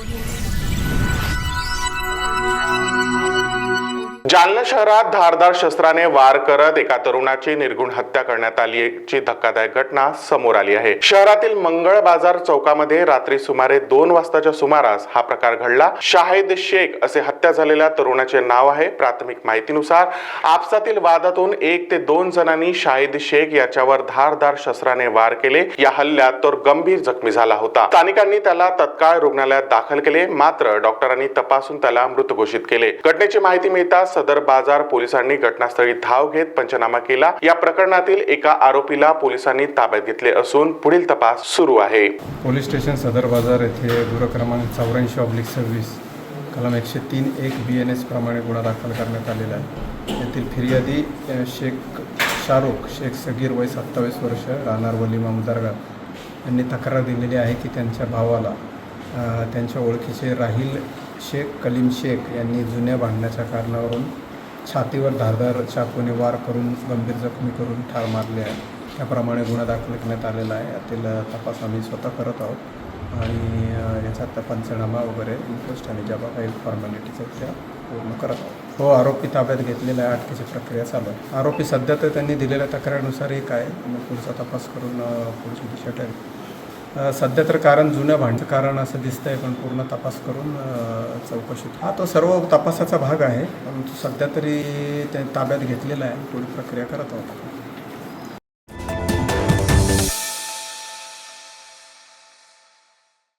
Audio. Jalna शहरात धारदार शस्त्राने वार करत एका तरुणाची निर्गुण हत्या करण्यात आलीची धक्कादायक घटना समोर आली आहे. शहरातील मंगळ बाजार चौकामध्ये रात्री सुमारे दोन वाजताच्या सुमारास हा प्रकार घडला. शाहिद शेख असे हत्या झालेल्या तरुणाचे नाव आहे. प्राथमिक माहितीनुसार आपसातील वादातून एक ते दोन जणांनी शाहिद शेख याच्यावर धारदार शस्त्राने वार केले. या हल्ल्यात तो गंभीर जखमी झाला होता. स्थानिकांनी त्याला तत्काळ रुग्णालयात दाखल केले. मात्र डॉक्टरांनी तपासून त्याला मृत घोषित केले. घटनेची माहिती मिळताच सदर बाजार पोलिसांनी घटनास्थळी धाव घेत पंचनामा केला. या प्रकरणातील एका आरोपीला पोलिसांनी ताब्यात घेतले असून पुढील तपास सुरू आहे. पोलीस स्टेशन सदर बाजार येथे दूरक्रमांक चौऱ्याऐंशी ऑब्लिक सव्वीस कलम एकशे तीन एक बी एन एस प्रमाणे गुन्हा दाखल करण्यात आलेला आहे. येथील फिर्यादी शेख शाहरुख शेख सगीर वय सत्तावीस वर्ष राहणार वलिमा मुदारगा यांनी तक्रार दिलेली आहे की त्यांच्या भावाला त्यांच्या ओळखीचे राहील शेख कलीम शेख यांनी जुन्या भांडण्याच्या कारणावरून छातीवर धारदार चाकूने वार करून गंभीर जखमी करून ठार मारले आहे. त्याप्रमाणे गुन्हा दाखल करण्यात आलेला आहे. यातील तपास आम्ही स्वतः करत आहोत. आणि याचा याच्यात पंचनामा वगैरे पोस्ट आणि ज्या काही फॉर्मॅलिटीज आहेत त्या पूर्ण करत आहोत. हो आरोपी ताब्यात घेतलेला आहे. अटकेची प्रक्रिया चालू आहे. आरोपी सध्या तर त्यांनी दिलेल्या तक्रारीनुसार एक आहे मग पुढचा तपास करून पुढची दिशा ठरेल. सध्या तर कारण जुन्या भांडचं कारण असं दिसतंय पण पूर्ण तपास करून चौकशीत. चौकशी हा तो सर्व तपासाचा भाग आहे परंतु सध्या तरी ते ताब्यात घेतलेला आहे पुढील प्रक्रिया करत आहोत